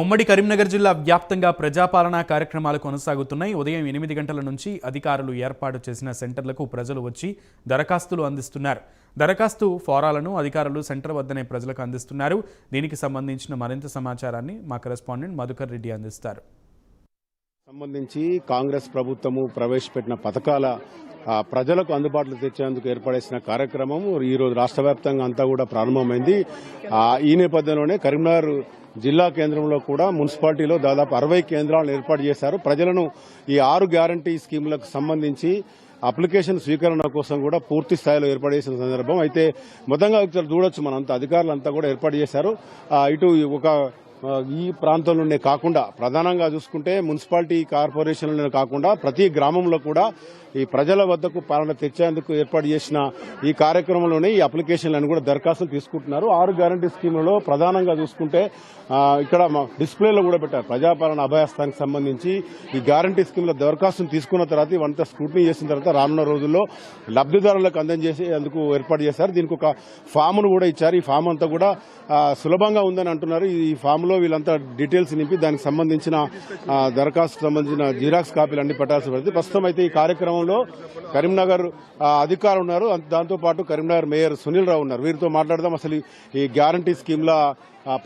ఉమ్మడి కరీంనగర్ జిల్లా వ్యాప్తంగా ప్రజాపాలనా కార్యక్రమాలు కొనసాగుతున్నాయి. ఉదయం ఎనిమిది గంటల నుంచి అధికారులు ఏర్పాటు చేసిన సెంటర్లకు ప్రజలు వచ్చి దరఖాస్తులు అందిస్తున్నారు. దరఖాస్తు ఫారాలను అధికారులు సెంటర్ వద్దనే ప్రజలకు అందిస్తున్నారు. దీనికి సంబంధించిన మరింత సమాచారాన్ని మా కరెస్పాండెంట్ మధుకర్ రెడ్డి అందిస్తారు. సంబంధించి కాంగ్రెస్ ప్రభుత్వము ప్రవేశపెట్టిన పథకాల ప్రజలకు అందుబాటులో తెచ్చేందుకు ఏర్పడేసిన కార్యక్రమం ఈరోజు రాష్ట్ర వ్యాప్తంగా అంతా కూడా ప్రారంభమైంది. ఈ నేపథ్యంలోనే కరీంనగర్ జిల్లా కేంద్రంలో కూడా మున్సిపాలిటీలో దాదాపు అరవై కేంద్రాలను ఏర్పాటు చేశారు. ప్రజలను ఈ ఆరు గ్యారంటీ స్కీములకు సంబంధించి అప్లికేషన్ స్వీకరణ కోసం కూడా పూర్తి స్థాయిలో ఏర్పాటు చేసిన సందర్భం. అయితే మొత్తంగా చూడొచ్చు మనంతా అధికారులంతా కూడా ఏర్పాటు చేశారు. ఇటు ఒక ఈ ప్రాంతంలోనే కాకుండా ప్రధానంగా చూసుకుంటే మున్సిపాలిటీ కార్పొరేషన్లోనే కాకుండా ప్రతి గ్రామంలో కూడా ఈ ప్రజల వద్దకు పాలన తెచ్చేందుకు ఏర్పాటు చేసిన ఈ కార్యక్రమంలోనే ఈ అప్లికేషన్లను కూడా దరఖాస్తులు తీసుకుంటున్నారు. ఆరు గ్యారంటీ స్కీమ్లలో ప్రధానంగా చూసుకుంటే ఇక్కడ మా డిస్ప్లేలో కూడా పెట్టారు. ప్రజాపాలన అభయస్థానికి సంబంధించి ఈ గ్యారంటీ స్కీమ్ల దరఖాస్తును తీసుకున్న తర్వాత ఇవంతా స్క్రూటినీ చేసిన తర్వాత రానున్న రోజుల్లో లబ్దిదారులకు అందజేసేందుకు ఏర్పాటు చేశారు. దీనికి ఒక ఫామ్ను కూడా ఇచ్చారు. ఈ ఫామ్ అంతా కూడా సులభంగా ఉందని అంటున్నారు. ఈ ఫామ్లో లో వీళ్ళంతా డీటెయిల్స్ నింపి దానికి సంబంధించిన దరఖాస్తు సంబంధించిన జిరాక్స్ కాపీలు అన్ని పెట్టాల్సి పడుతుంది ప్రస్తుతం అయితే ఈ కార్యక్రమంలో కరీంనగర్ అధికారులు ఉన్నారు. దాంతోపాటు దాంతో పాటు కరీంనగర్ మేయర్ సునీల్ రావు ఉన్నారు. వీరితో మాట్లాడదాం. అసలు ఈ- గ్యారంటీ స్కీమ్ల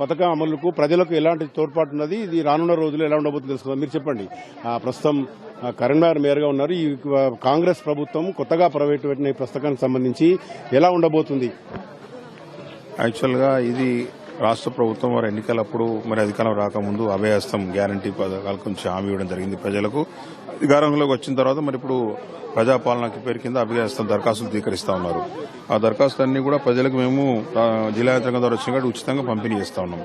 పథకం అమలుకు ప్రజలకు ఎలాంటి తోడ్పాటు ఉన్నది? ఇది రానున్న రోజుల్లో ఎలా ఉండబోతుంది తెలుసుకుందాం. మీరు చెప్పండి. ప్రస్తుతం కరీంనగర్ మేయర్గా ఉన్నారు. ఈ కాంగ్రెస్ ప్రభుత్వం కొత్తగా ప్రవేశపెట్టిన ఈ పుస్తకానికి సంబంధించి ఎలా ఉండబోతుంది? యాక్చువల్గా ఇది రాష్ట్ర ప్రభుత్వం వారి ఎన్నికలప్పుడు మరి అధికారం రాకముందు అభయహస్తం గ్యారంటీ పథకాలు కొంచెం హామీ ఇవ్వడం జరిగింది ప్రజలకు. అధికారంలోకి వచ్చిన తర్వాత మరి ఇప్పుడు ప్రజాపాలనకి పేరు కింద అభయహస్తం దరఖాస్తులు స్వీకరిస్తా ఉన్నారు. ఆ దరఖాస్తులన్నీ కూడా ప్రజలకు మేము జిల్లా యంత్రాంగం ద్వారా వచ్చిన కాబట్టి ఉచితంగా పంపిణీ చేస్తా ఉన్నాం.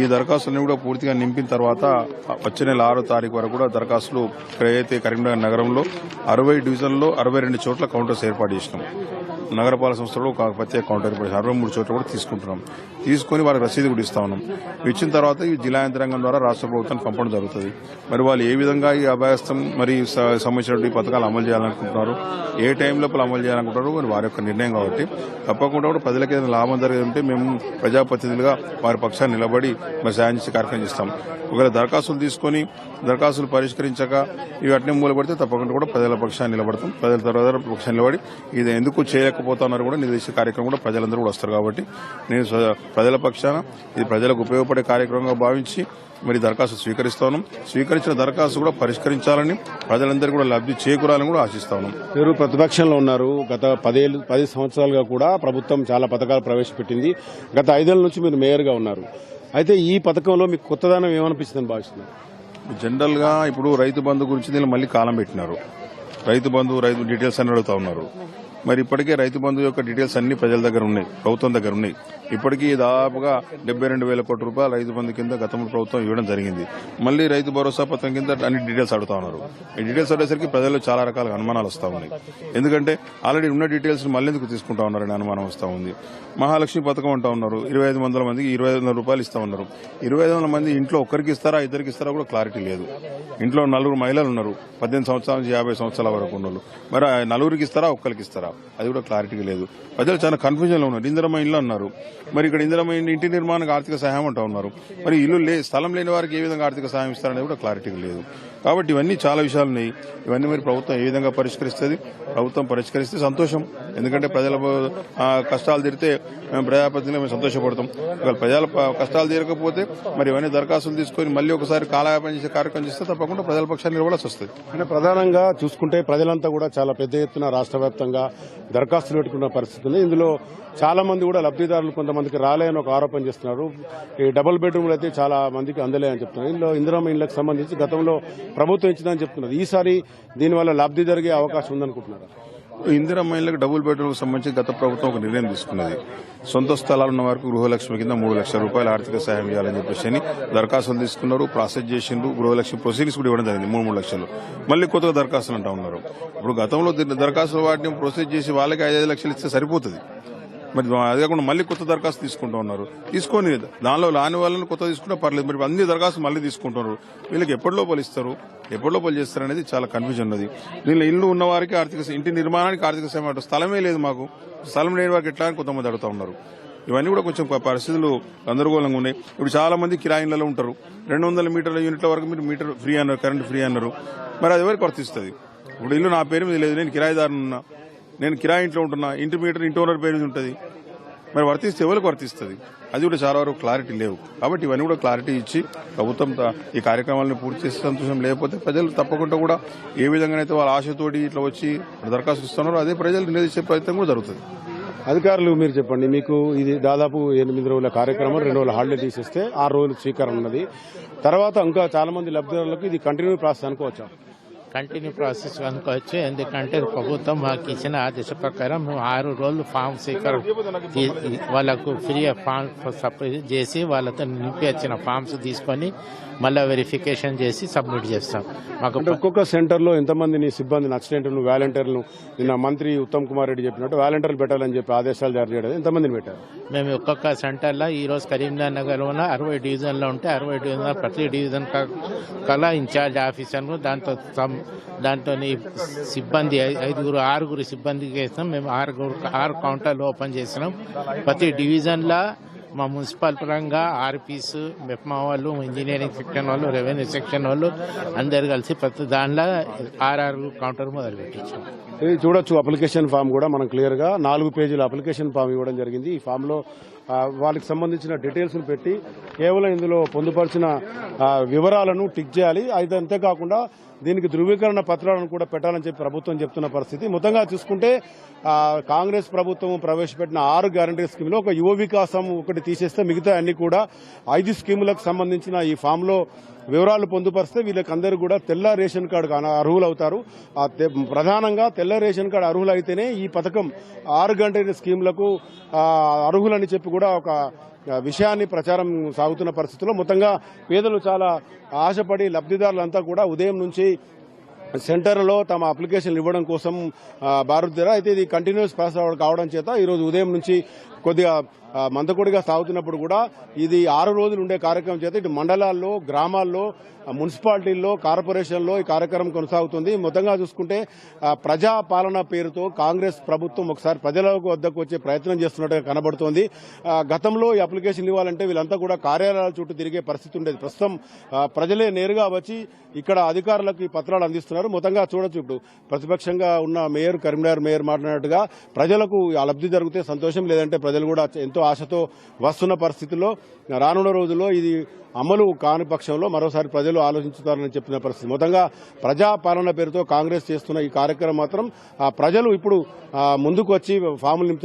ఈ దరఖాస్తులన్నీ కూడా పూర్తిగా నింపిన తర్వాత వచ్చే నెల ఆరో తారీఖు వరకు కూడా దరఖాస్తులు ఇక్కడ ఏదైతే కరీంనగర్ నగరంలో అరవై డివిజన్లో అరవై రెండు చోట్ల కౌంటర్స్ ఏర్పాటు చేసినాం. నగరపాలక సంస్థలు ఒక ప్రత్యేక కౌంటర్ అరవై మూడు చోట్ల కూడా తీసుకుంటున్నాం. తీసుకొని వారికి రసీదు కూడా ఇస్తా ఉన్నాం. ఇచ్చిన తర్వాత ఈ జిల్లా యంత్రాంగం ద్వారా రాష్ట్ర ప్రభుత్వాన్ని పంపడం జరుగుతుంది. మరి వాళ్ళు ఏ విధంగా ఈ అభ్యాసం మరి స- సంబంధించినటువంటి పథకాలు అమలు చేయాలనుకుంటున్నారు? ఏ టైం లోపల అమలు చేయాలనుకుంటారు మరి వారి యొక్క నిర్ణయం కాబట్టి తప్పకుండా కూడా ప్రజలకు ఏదైనా లాభం జరిగిందంటే ఉంటే మేము ప్రజాప్రతినిధులుగా వారి పక్షాన్ని నిలబడి మరి సాయం చేసే కార్యక్రమం చేస్తాం. ఒకవేళ దరఖాస్తులు తీసుకొని దరఖాస్తులు పరిష్కరించక ఇవి అట్నే మూలపడితే తప్పకుండా కూడా ప్రజల పక్షాన్ని నిలబడతాం. ప్రజల తర్వాత పక్షాన్ని నిలబడి ఇది ఎందుకు చేయక చేయలేకపోతున్నారు కూడా నిలదీసే కార్యక్రమం కూడా ప్రజలందరూ కూడా వస్తారు కాబట్టి నేను ప్రజల పక్షాన ఇది ప్రజలకు ఉపయోగపడే కార్యక్రమంగా భావించి మరి దరఖాస్తు స్వీకరిస్తాను. స్వీకరించిన దరఖాస్తు కూడా పరిష్కరించాలని ప్రజలందరూ కూడా లబ్ధి చేకూరాలని కూడా ఆశిస్తా ఉన్నాం మీరు ప్రతిపక్షంలో ఉన్నారు. గత పదేళ్ళు పది సంవత్సరాలుగా కూడా ప్రభుత్వం చాలా పథకాలు ప్రవేశపెట్టింది. గత ఐదేళ్ళ నుంచి మీరు మేయర్గా ఉన్నారు. అయితే ఈ పథకంలో మీకు కొత్తదనం ఏమనిపిస్తుందని భావిస్తున్నారు? జనరల్గా ఇప్పుడు రైతు బంధు గురించి దీనిలో మళ్ళీ కాలం పెట్టినారు. రైతు బంధు రైతు డీటెయిల్స్ అని అడుగుతా ఉన్నారు. మరి ఇప్పటికే రైతు బంధు యొక్క డీటెయిల్స్ అన్ని ప్రజల దగ్గర ఉన్నాయి ప్రభుత్వం దగ్గర ఉన్నాయి. ఇప్పటికీ దాదాపుగా డెబ్బై రెండు వేల కోట్ల రూపాయలు రైతు బంధు కింద గతంలో ప్రభుత్వం ఇవ్వడం జరిగింది. మళ్ళీ రైతు భరోసా పథకం కింద అన్ని డీటెయిల్స్ అడుగుతా ఉన్నారు. ఈ డీటెయిల్స్ అడిగేసరికి ప్రజల్లో చాలా రకాల అనుమానాలు వస్తా ఉన్నాయి. ఎందుకంటే ఆల్రెడీ ఉన్న డీటెయిల్స్ మళ్ళీ ఎందుకు తీసుకుంటా ఉన్నారని అనుమానం వస్తా ఉంది. మహాలక్ష్మి పథకం అంటా ఉన్నారు. ఇరవై ఐదు వందల మందికి ఇరవై ఐదు వందల రూపాయలు ఇస్తా ఉన్నారు. ఇరవై ఐదు వందల మంది ఇంట్లో ఒక్కరికి ఇస్తారా ఇద్దరికి ఇస్తారా కూడా క్లారిటీ లేదు. ఇంట్లో నలుగురు మహిళలు ఉన్నారు. పద్దెనిమిది సంవత్సరాల నుంచి యాభై సంవత్సరాల వరకు ఉన్నారు మరి నలుగురికి ఇస్తారా ఒక్కరికి ఇస్తారా? అది కూడా క్లారిటీగా లేదు. ప్రజలు చాలా కన్ఫ్యూజన్లో ఉన్నారు. ఇందిరమ్మ ఇల్లు అన్నారు. మరి ఇక్కడ ఇందిరమ్మ ఇంటి నిర్మాణానికి ఆర్థిక సహాయం అంటూ ఉన్నారు. మరి ఇల్లు లే స్థలం లేని వారికి ఏ విధంగా ఆర్థిక సహాయం ఇస్తారనేది కూడా క్లారిటీగా లేదు. కాబట్టి ఇవన్నీ చాలా విషయాలు ఉన్నాయి ఇవన్నీ మరి ప్రభుత్వం ఏ విధంగా పరిష్కరిస్తుంది? ప్రభుత్వం పరిష్కరిస్తే సంతోషం. ఎందుకంటే ప్రజల కష్టాలు తీరితే మేము ప్రజాప్రతినిధులు మేము సంతోషపడతాం. ఒకవేళ ప్రజల కష్టాలు తీరకపోతే మరి ఇవన్నీ దరఖాస్తులు తీసుకొని మళ్ళీ ఒకసారి కాలయాపన చేసే కార్యక్రమం చేస్తే తప్పకుండా ప్రజల పక్షాన్ని నిలబడాల్సి వస్తుంది. అంటే ప్రధానంగా చూసుకుంటే ప్రజలంతా కూడా చాలా పెద్ద ఎత్తున రాష్ట్ర వ్యాప్తంగా దరఖాస్తులు పెట్టుకున్న పరిస్థితి ఉంది. ఇందులో చాలా మంది కూడా లబ్దిదారులు కొంతమందికి రాలేని ఒక ఆరోపణ చేస్తున్నారు. ఈ డబుల్ బెడ్రూమ్లు అయితే చాలా మందికి అందలే అని చెప్తున్నారు. ఇందులో ఇందిరామ ఇళ్ళకు సంబంధించి గతంలో ప్రభుత్వం ఇచ్చిందని చెప్తున్నారు. ఈసారి దీనివల్ల లబ్ధి జరిగే అవకాశం ఉందనుకుంటున్నారు? ఇందిరా మహిళలకు డబుల్ బెడ్రూమ్ సంబంధించి గత ప్రభుత్వం ఒక నిర్ణయం తీసుకున్నది. సొంత స్థలాలు ఉన్న వారికి గృహలక్ష్మి కింద మూడు లక్షల రూపాయలు ఆర్థిక సాయం చేయాలని చెప్పేసి అని దరఖాస్తులు తీసుకున్నారు. ప్రాసెస్ చేసిండ్రు. గృహలక్ష్మి ప్రొసీడింగ్స్ కూడా ఇవ్వడం జరిగింది. మూడు మూడు లక్షలు. మళ్ళీ కొత్తగా దరఖాస్తులు అంటా ఉన్నారు. ఇప్పుడు గతంలో దరఖాస్తులు వాటిని ప్రొసీడ్ చేసి వాళ్ళకి ఐదు లక్షలు ఇస్తే సరిపోతుంది. మరి అదే కాకుండా మళ్ళీ కొత్త దరఖాస్తు తీసుకుంటూ ఉన్నారు. తీసుకొని దానిలో లాని వాళ్ళని కొత్త తీసుకుంటే పర్లేదు. మరి అన్ని దరఖాస్తు మళ్ళీ తీసుకుంటున్నారు. వీళ్ళకి ఎప్పటి లోపల ఇస్తారు? ఎప్పటి లోపల చేస్తారు అనేది చాలా కన్ఫ్యూజన్ ఉన్నది. దీనిలో ఇల్లు ఉన్న వారికి ఆర్థిక ఇంటి నిర్మాణానికి ఆర్థిక సేవ స్థలమే లేదు మాకు. స్థలం లేని వారికి ఎట్లా అని కొంతమంది అడుగుతా ఉన్నారు. ఇవన్నీ కూడా కొంచెం పరిస్థితులు గందరగోళంగా ఉన్నాయి. ఇప్పుడు చాలా మంది కిరాయిన్లలో ఉంటారు. రెండు వందల మీటర్ల యూనిట్ల వరకు మీరు మీటర్ ఫ్రీ అన్నారు కరెంట్ ఫ్రీ అన్నారు. మరి అది ఎవరికి వర్తిస్తుంది? ఇప్పుడు ఇల్లు నా పేరు మీద లేదు. నేను కిరాయిదారుని ఉన్నా. నేను కిరాయి ఇంట్లో ఉంటున్నా. ఇంటి మీటర్ ఇంటి ఓనర్ పేరు మీద ఉంటుంది. మరి వర్తిస్తే ఎవరికి వర్తిస్తుంది? అది కూడా చాలా వరకు క్లారిటీ లేవు. కాబట్టి ఇవన్నీ కూడా క్లారిటీ ఇచ్చి ప్రభుత్వం ఈ కార్యక్రమాలను పూర్తి చేసే సంతోషం లేకపోతే ప్రజలు తప్పకుండా కూడా ఏ విధంగానైతే వాళ్ళ ఆశతోటి ఇట్లా వచ్చి దరఖాస్తు ఇస్తున్నారో అదే ప్రజలు నిలదీసే ప్రయత్నం కూడా జరుగుతుంది. అధికారులు మీరు చెప్పండి మీకు ఇది దాదాపు ఎనిమిది రోజుల కార్యక్రమం రెండు రోజుల హాలిడే తీసేస్తే ఆరు రోజులు స్వీకారం ఉన్నది. తర్వాత ఇంకా చాలా మంది లబ్ధిదారులకు ఇది కంటిన్యూ ప్రాసెస్ అనుకోవచ్చు? కంటిన్యూ ప్రాసెస్ అనుకోవచ్చు ఎందుకంటే ప్రభుత్వం మాకు ఇచ్చిన ఆదేశ ప్రకారం మేము ఆరు రోజులు ఫామ్ స్వీకారం తీ- వాళ్ళకు ఫ్రీ ఫామ్ సప్లై చేసి వాళ్ళతో నింపి వచ్చిన ఫామ్స్ తీసుకొని మళ్ళీ వెరిఫికేషన్ చేసి సబ్మిట్ చేస్తాం. మాకు ఒక్కొక్క సెంటర్లో ఎంతమందిని సిబ్బందిని అసిస్టెంట్లను వాలంటీర్లను నిన్న మంత్రి ఉత్తమ్ కుమార్ రెడ్డి చెప్పినట్టు వాలంటీర్లు పెట్టాలని చెప్పి ఆదేశాలు జారీ చేయడం ఎంతమందిని పెట్టారు? మేము ఒక్కొక్క సెంటర్లో ఈ రోజు కరీంనగర్లో అరవై డివిజన్లో ఉంటే అరవై డివిజన్ ప్రతి డివిజన్ క- కల్లా ఇన్ఛార్జ్ ఆఫీసర్ను దాంతో దాంతో సిబ్బంది ఐదుగురు ఆరుగురు సిబ్బందికి వేస్తాం. మేము ఆరుగురు ఆరు కౌంటర్లు ఓపెన్ చేసినాం ప్రతి డివిజన్లో మా మున్సిపల్ పరంగా ఆర్పీస్ మెప్మా వాళ్ళు ఇంజనీరింగ్ సెక్షన్ వాళ్ళు రెవెన్యూ సెక్షన్ వాళ్ళు అందరు కలిసి ప్రతి దానిలో ఆరు కౌంటర్ మొదలు పెట్టించాం ఇది చూడొచ్చు. అప్లికేషన్ ఫామ్ కూడా మనం క్లియర్గా నాలుగు పేజీల అప్లికేషన్ ఫామ్ ఇవ్వడం జరిగింది. ఈ ఫామ్లో వాళ్ళకి సంబంధించిన డీటెయిల్స్ను పెట్టి కేవలం ఇందులో పొందుపరిచిన వివరాలను టిక్ చేయాలి. అయితే అంతేకాకుండా దీనికి ధృవీకరణ పత్రాలను కూడా పెట్టాలని చెప్పి ప్రభుత్వం చెప్తున్న పరిస్థితి. మొత్తంగా చూసుకుంటే కాంగ్రెస్ ప్రభుత్వం ప్రవేశపెట్టిన ఆరు గ్యారంటీ స్కీమ్లో ఒక యువ వికాసం ఒకటి తీసేస్తే మిగతా అన్ని కూడా ఐదు స్కీములకు సంబంధించిన ఈ ఫామ్లో వివరాలు పొందుపరిస్తే వీళ్ళకి అందరూ కూడా తెల్ల రేషన్ కార్డు అర్హులు అవుతారు ప్రధానంగా తెల్ల రేషన్ కార్డు అర్హులు అయితేనే ఈ పథకం ఆరు గంటల స్కీమ్లకు అర్హులని చెప్పి కూడా ఒక విషయాన్ని ప్రచారం సాగుతున్న పరిస్థితుల్లో మొత్తంగా పేదలు చాలా ఆశపడి లబ్ధిదారులంతా కూడా ఉదయం నుంచి సెంటర్లో తమ అప్లికేషన్లు ఇవ్వడం కోసం ఆ, బారుద్దారు. అయితే ఇది కంటిన్యూస్ ప్రాసెస్ కావడం చేత ఈరోజు ఉదయం నుంచి కొద్దిగా మందకొడిగా సాగుతున్నప్పుడు కూడా ఇది ఆరు రోజులు ఉండే కార్యక్రమం చేత ఇటు మండలాల్లో గ్రామాల్లో మున్సిపాలిటీల్లో కార్పొరేషన్లో ఈ కార్యక్రమం కొనసాగుతుంది. మొత్తంగా చూసుకుంటే ప్రజా పాలన పేరుతో కాంగ్రెస్ ప్రభుత్వం ఒకసారి ప్రజల వద్దకు వచ్చే ప్రయత్నం చేస్తున్నట్టుగా కనబడుతోంది. గతంలో ఈ అప్లికేషన్ ఇవ్వాలంటే వీళ్ళంతా కూడా కార్యాలయాల చుట్టూ తిరిగే పరిస్థితి ఉండేది. ప్రస్తుతం ప్రజలే నేరుగా వచ్చి ఇక్కడ అధికారులకు ఈ పత్రాలు అందిస్తున్నారు. మొత్తంగా చూడొచ్చు ఇప్పుడు ప్రతిపక్షంగా ఉన్న మేయర్ కరీంనగర్ మేయర్ మాట్లాడినట్టుగా ప్రజలకు ఆ లబ్ధి జరిగితే సంతోషం లేదంటే ప్రజలు కూడా ఎంతో ఆశతో వస్తున్న పరిస్థితుల్లో రానున్న రోజుల్లో ఇది అమలు కాని పక్షంలో మరోసారి ప్రజలు ఆలోచించుతారని చెప్పిన పరిస్థితి. మొత్తంగా ప్రజా పాలన పేరుతో కాంగ్రెస్ చేస్తున్న ఈ కార్యక్రమం మాత్రం ఆ ప్రజలు ఇప్పుడు ఆ, ముందుకు వచ్చి ఫాములు నింపుతున్నారు.